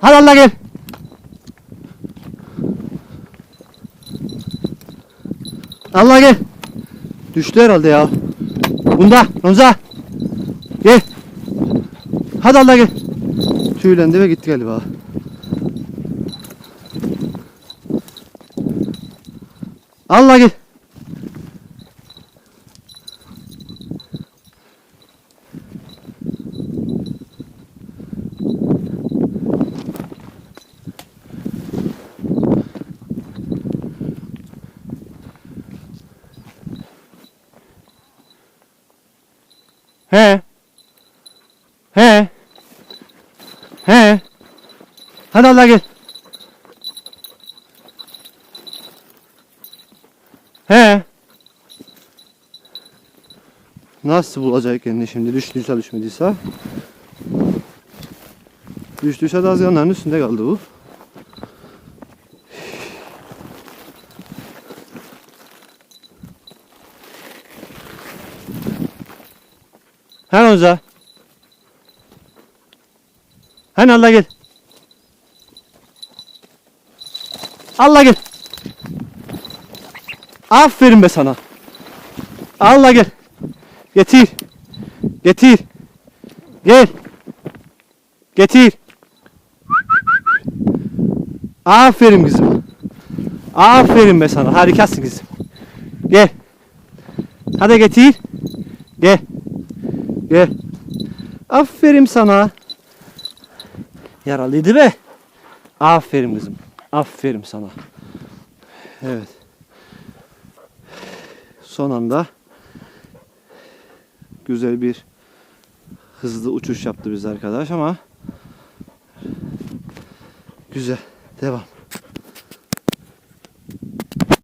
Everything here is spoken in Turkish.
Hadi Allah gel. Allah gel. Düştü herhalde ya. Bunda, Ramza. Gel. Hadi Allah gel. Tüylendi ve gitti galiba. Allah gel. He. He. He. Hadi Allah gel. He. Nasıl bulacak kendini şimdi düştüyse düşmediyse? Düştüyse de az yanların üstünde kaldı bu. He Oza. Hani Allah gel. Allah gel. Aferin be sana. Allah gel. Getir. Getir. Gel. Getir. Aferin kızım. Aferin be sana. Harikasın kızım. Gel. Hadi getir. Gel. Gel. Aferin sana. Yaralıydı be. Aferin kızım. Aferin sana. Evet. Son anda güzel bir hızlı uçuş yaptı biz arkadaş ama güzel. Devam.